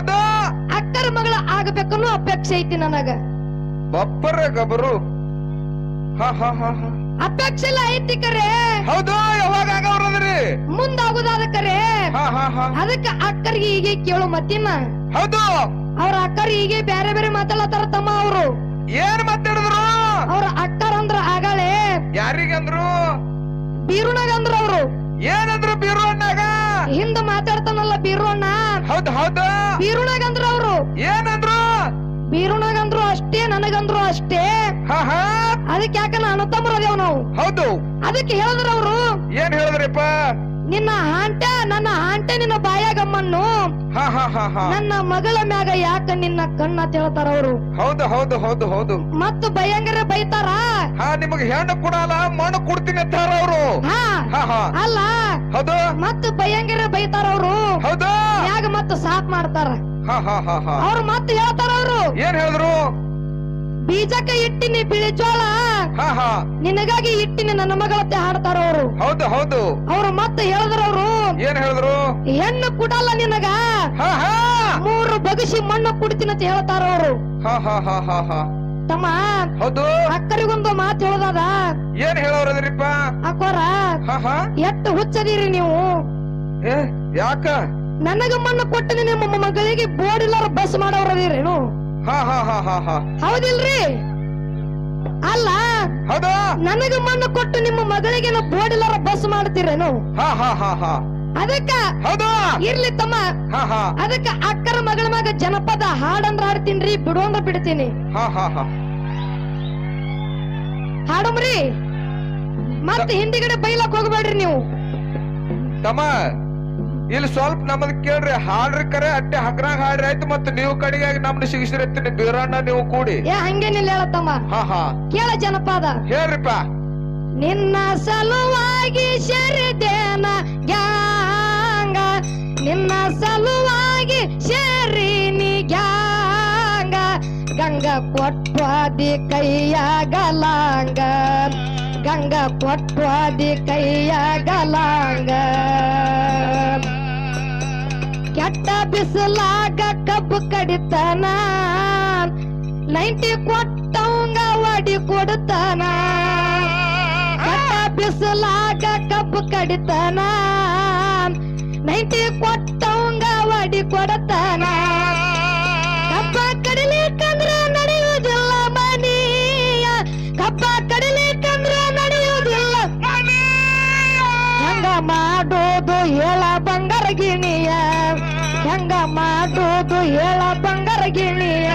ಹೌದು. ಅಕ್ಕರ ಮಗಳ ಆಗಬೇಕನ್ನು ಅಪೇಕ್ಷೆ ಐತಿ ನನಗ. ಬಪ್ಪರ ಗಬರು. ಅಪೇಕ್ಷೆ ಎಲ್ಲ ಐತಿ ಕರೆ. ಹೌದು ಯಾವಾಗ ಆಗವ್ರದ್ರಿ ಮುಂದಾಗುದಾದ ಕರೆ. ಅದಕ್ಕ ಅಕ್ಕರಿಗೆ ಹೀಗೆ ಕೇಳು ಮತ್ತಿನ್ನ ಹೌದು. ಅವ್ರ ಅಕ್ಕರ್ ಹೀಗೆ ಬೇರೆ ಬೇರೆ ಮಾತಾಡತಾರ ತಮ್ಮ ಅವರು. ಏನ್ ಮಾತಾಡಿದ್ರು? ಅವ್ರ ಅಕ್ಕರ್ ಅಂದ್ರ ಆಗಳೆ ಯಾರಿಗಂದ್ರು? ಬೀರುನಾಗ ಅಂದ್ರ ಅವ್ರು. ಏನಂದ್ರು ಬೀರು ಅಣ್ಣಾಗ ಹಿಂದ ಮಾತಾಡ್ತಾನಲ್ಲ ಬೀರುಣ್ಣ. ಹೌದು ಹೌದು. ಬೀರುಣಾಗ ಅಂದ್ರ ಅವ್ರು. ಏನಂದ್ರು? ಬೀರುಣಗಂದ್ರು ಅಷ್ಟೇ ನನಗಂದ್ರು ಅಷ್ಟೇ. ಅದಕ್ಕೆ ಯಾಕ ಅಣ್ಣ ತಮ್ಮರದೇವ್ ನಾವು. ಹೌದು. ಅದಕ್ಕೆ ಹೇಳಿದ್ರ ಅವ್ರು. ಏನ್ ಹೇಳಿದ್ರಿಪ್ಪ? ನಿನ್ನ ಹಾಂಟೆ ನನ್ನ ಹಾಂಟೆ ನಿನ್ನ ಬಾಯಾಗಮ್ಮನ್ನು ನನ್ನ ಮಗಳ ಮ್ಯಾಗ ಯಾಕ ನಿನ್ನ ಕಣ್ಣ ತಿಳತಾರ ಅವರು? ಹೌದು ಹೌದು ಹೌದು ಹೌದು. ಮತ್ತು ಭಯಂಕರ ಬೈತಾರ? ಹಾ ನಿಮಗೆ ಹೆಣ್ಣು ಕೊಡಲ್ಲ ಮಣ್ಣು ಕೊಡ್ತೀನಿ ಅಂತಾರ ಅವರು. ಹಾ ಹಾ ಹಾ. ಅಲ್ಲ. ಹೌದು. ಮತ್ತು ಭಯಂಕರ ಬೈತಾರ ಅವರು. ಹೌದು. ಯಾಗ ಮತ್ತು ಸಾಪ್ ಮಾಡ್ತಾರ. ಹಾ ಹಾ ಹಾ ಹಾ. ಅವ್ರು ಮತ್ತೆ ಹೇಳ್ತಾರ ಅವ್ರು. ಏನ್ ಹೇಳಿದ್ರು? ಬೀಜಕ್ಕ ಇಟ್ಟಿನಿ ಬಿಳಿ ಜೋಳ. ಹಾ ಹಾ. ನಿನಗಾಗಿ ಇಟ್ಟಿನಿ ನನ್ನ ಮಗಳತ್ತೆ ಹಾಡ್ತಾರ ಅವರು. ಹೌದು ಹೌದು. ಅವ್ರು ಮತ್ತೆ ಹೇಳಿದ್ರು ಅವರು. ಏನ್ ಹೇಳಿದ್ರು? ಹೆಣ್ಣು ಕುಡಲ್ಲ ನಿನಗ. ಹಾ ಹಾ. ಮೂರು ಬಗಸಿ ಮಣ್ಣು ಕುಡಿತೀನಿ ಅಂತ ಹೇಳ್ತಾರ ಅವರು. ಹಾ ಹಾ ಹಾ ಹಾ ಹಾ. ತಮ್ಮ ಹೌದು. ಅಕ್ಕರಿಗೊಂದು ಮಾತು ಹೇಳೋದದ. ಏನ್ ಹೇಳೋರದ್ರಿಪ್ಪ? ಅಕ್ಕೋರ ಹಾ ಹಾ. ಹುಚ್ಚದಿರಿ ನೀವು. ಏ ಯಾಕ? ನನಗ ಮಣ್ಣು ಕೊಟ್ಟಿನಿ ನಿಮ್ಮ ಮಗಳಿಗೆ ಬೋರ್ಡ್ ಬಸ್ ಮಾಡೋರದಿರೇನು ಹೌದಿಲ್ರಿ? ಅಲ್ಲ ಹೌದು? ನನಗ ಮಣ್ಣು ಕೊಟ್ಟು ನಿಮ್ಮ ಮಗಳಿಗೆ ನಾವು ಇಲ್ಲಾರ ಬಸ್ ಮಾಡ್ತೀರೇನು? ಹಾ ಹಾ ಹಾ ಹಾ. ಅದಕ್ಕ ಹೌದು? ಇರ್ಲಿ ತಮ್ಮ. ಹಾ ಹಾ. ಅದಕ್ಕ ಅಕ್ಕರ ಮಗಳ ಮಗ ಜನಪದ ಹಾಡಂದ್ರ ಹಾಡ್ತೀನ್ರಿ ಬಿಡು ಅಂದ್ರ ಬಿಡ್ತೀನಿ. ಹಾ ಹಾ ಹಾ. ಹಾಡುಮ್ರಿ ಮತ್ತೆ ಹಿಂದಿಗಡೆ ಬೈಲಕ್ ಹೋಗ್ಬೇಡ್ರಿ ನೀವು. ತಮ್ಮ ಇಲ್ಲಿ ಸ್ವಲ್ಪ ನಮ್ಮದ್ ಕೇಳ್ರಿ ಹಾಡ್ರಿ ಕರೆ ಅಟ್ಟೆ ಹಗ್ರಾಗ ಹಾಡ್ರಿ ಆಯ್ತು ಮತ್ತೆ ನೀವು ಕಡೆಗೆ ನಮ್ನ ಸಿಗಿಸಿರತ್ತೀನಿ ಬೀರಣ್ಣ ನೀವು ಕೂಡಿ. ಏ ಹಂಗೇನಿಲ್ಲ ಹೇಳತ್ತಮ್ಮ. ಹಾ ಹಾ. ಕೇಳ ಜನಪದ. ಹೇಳ್ರಿಪ್ಪ. ನಿನ್ನ ಸಲುವಾಗಿ ಶರಿದೇನ ಗ್ಯಾಂಗ. ನಿನ್ನ ಸಲುವಾಗಿ ಶರೀನಿ ಗ್ಯಾಂಗ. ಗಂಗ ಕೊಟ್ವಾದಿ ಕೈಯಾಗಲಾಂಗ ಗಂಗ ಕೊಟ್ವಾದಿ ಕೈಯಾಗಲಾಂಗ ಕೆಟ್ಟ ಬಿಸಿಲಾಗ ಕಬ್ಬು ಕಡಿತಾನ. ನೈಂಟಿ ಕೊಟ್ಟವಂಗ ಒಡಿ ಕೊಡ್ತಾನ. ಕೆಟ್ಟ ಬಿಸಿಲಾಗ ಕಬ್ಬು ಕಡಿತಾನ. ನೈಂಟಿ ಕೊಟ್ಟವಂಗ ಒಡಿ ಕೊಡ್ತಾನ. ಕಬ್ಬ ಕಡಿಲಿಕ್ಕಂದ್ರ ನಡೆಯುವುದಿಲ್ಲ ಮನಿಯ. ಕಬ್ಬ ಕಡಿಲಿಕ್ಕಂದ್ರ ನಡೆಯುವುದಿಲ್ಲ ಹೆಂಗ ಮಾಡೋದು ಹೇಳ ಮಾಡೋದು ಹೇಳ ಬಂಗಾರ ಗಿಣಿಯ.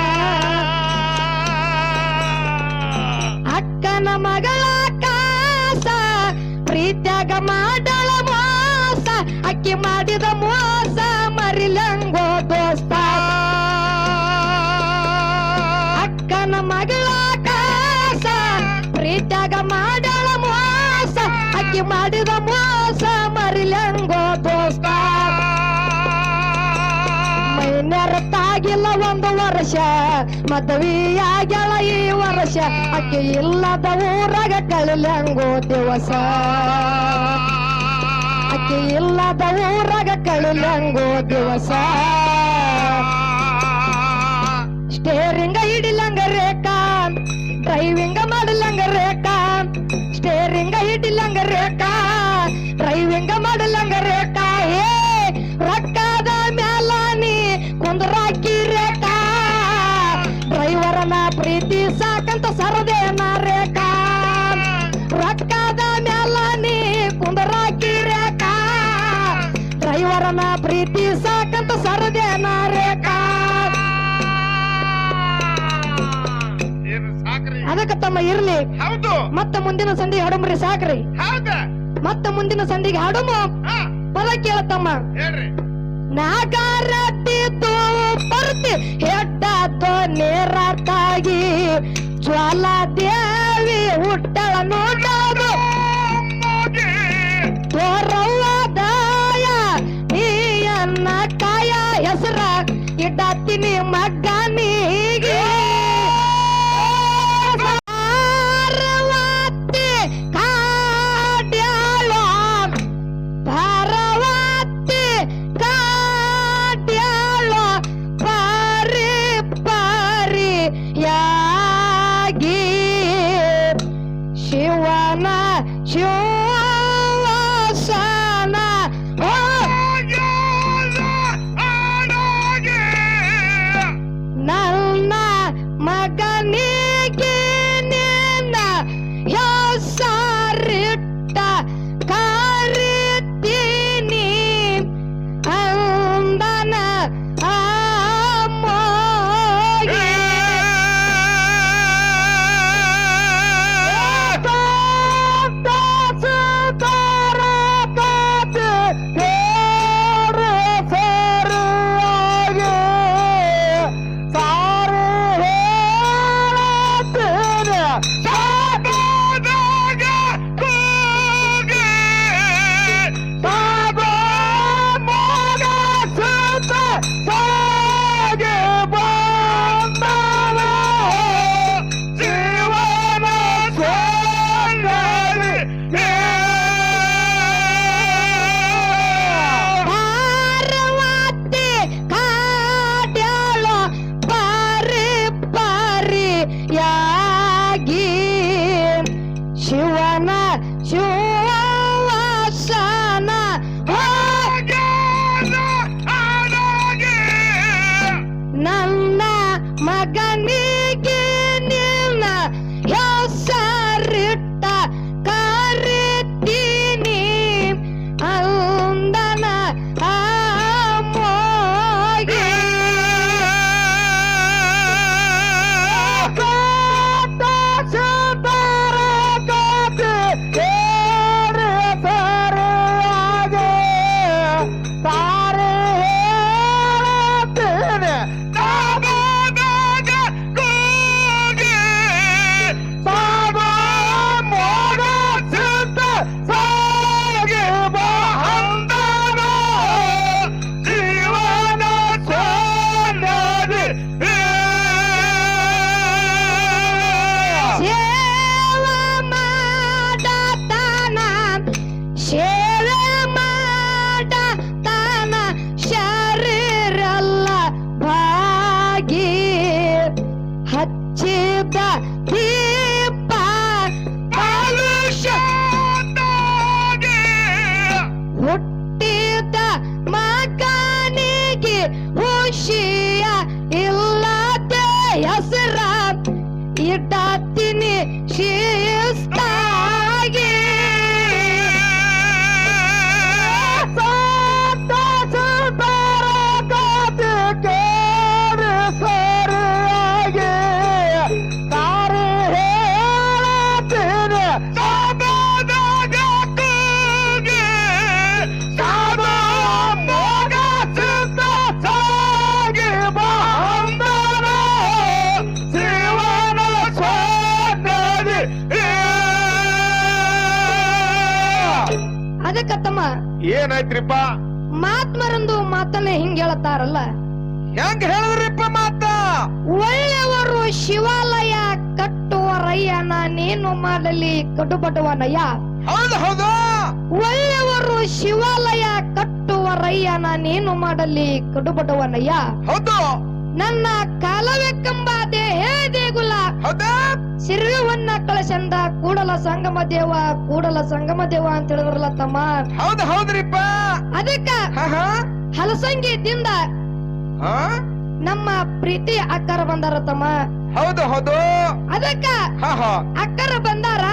ಅಕ್ಕನ ಮಗಳ ಕಾಸ, ಪ್ರೀತ್ಯಾಗ ಮಾಡಳ ಮೋಸ, ಅಕ್ಕಿ ಮಾಡಿದ ಮೋಸ ಮರಿಲಂಗೋ ದೋಸ್ತ. ಅಕ್ಕನ ಮಗಳ ಕಾಸ, ಪ್ರೀತ್ಯಾಗ ಮಾಡಳ ಮೋಸ, ಅಕ್ಕಿ ಮಾಡಿದ ವರ್ಷ ಮದುವೆಯಾಗ್ಯಾಳ ಈ ವರ್ಷ. ಅಕ್ಕಿ ಇಲ್ಲದ ಊರಾಗ ಕಳಿಲಂಗೋ ದಿವಸ. ಅಕ್ಕಿ ಇಲ್ಲದ ಊರಾಗ ಕಳಿಲಂಗೋ ದಿವಸ. ಡ್ರೈವರನ ಪ್ರೀತಿ ಸಾಕಂತ ಸರದೇನ ರೇಖಾ. ರೊಕ್ಕದ ಮ್ಯಾಲ ನೀ ಕುಂದ್ರಾಕಿ ರೇಖಾ. ಡ್ರೈವರನ ಪ್ರೀತಿ ಸಾಕಂತ ಸರದೇನ ರೇಖಾ. ಅದಕ್ಕ ತಮ್ಮ ಇರ್ಲಿ. ಹೌದು. ಮತ್ತ ಮುಂದಿನ ಸಂಧಿಗೆ ಹಾಡುಮ್ರಿ ಸಾಕ್ರಿ. ಮತ್ತ ಮುಂದಿನ ಸಂಧಿಗೆ ಹಾಡುಮ. ಪದ ಕೇಳತ್ತಮ್ಮ ಹೇಳ್ರಿ. ನಾಗಾರತ್ತಿದ್ದು ಬರ್ತಿ ಹೆಡ್ಡಾತು ನೇರತಾಗಿ ಜ್ವಾಲ ದೇವಿ ಹುಟ್ಟಳ ನೋಡೋದು ತೋರವ್ವದಾಯ ನೀಯನ್ನ ಕಾಯ ಹೆಸರ ಇಡತ್ತೀನಿ ಮಗನಿಗೆ ಖುಷಿಯ ಇಲ್ಲದೆ ಹೆಸರ ಇಡಾತೀನಿ ಶಿಸ್ತ ಅದಕ್ಕ ತಮ್ಮ ಏನಾಯ್ತ್ರಿಪ್ಪ? ಮಾತ್ಮರಂದು ಮಾತನ್ನ ಹಿಂಗ್ ಹೇಳ್ತಾರಲ್ಲ ಹೆಂಗ್ ಹೇಳಿದ್ರಿಪ್ಪ ಮಾತ? ಒಳ್ಳೆಯವರು ಶಿವಾಲಯ ಕಟ್ಟುವರಯ್ಯನ ನೀನು ಮಾಡಲಿ ಕಟ್ಟುಪಟ್ಟುವನಯ್ಯ ಹೌದು ಹೌದು. ಒಳ್ಳೆಯವರು ಶಿವಾಲಯ ಕಟ್ಟುವರಯ್ಯನ ನೀನು ಮಾಡಲಿ ಕಟ್ಟುಪಟ್ಟುವನಯ್ಯ ಹೌದು. ನನ್ನ ಕಾಲವೆಕ್ಕಂಬ ದೇಹೇ ದೇಗುಲ ಹೌದಾ? ಸಿರಿವನ್ನ ಕಳಸಂದ ಕೂಡಲ ಸಂಗಮ ದೇವ ಕೂಡಲ ಸಂಗಮ ದೇವ ಅಂತ ಹೇಳಿದ್ರಲ್ಲ ತಮ್ಮ? ಹೌದು ಹೌದ್ರಿಪ್ಪ. ಅದಕ್ಕ ಹಲಸಂಗಿದಿಂದ ನಮ್ಮ ಪ್ರೀತಿ ಅಕ್ಕರ ಬಂದಾರ ತಮ್ಮ. ಹೌದು ಹೌದು. ಅದಕ್ಕ ಅಕ್ಕರ ಬಂದಾಗ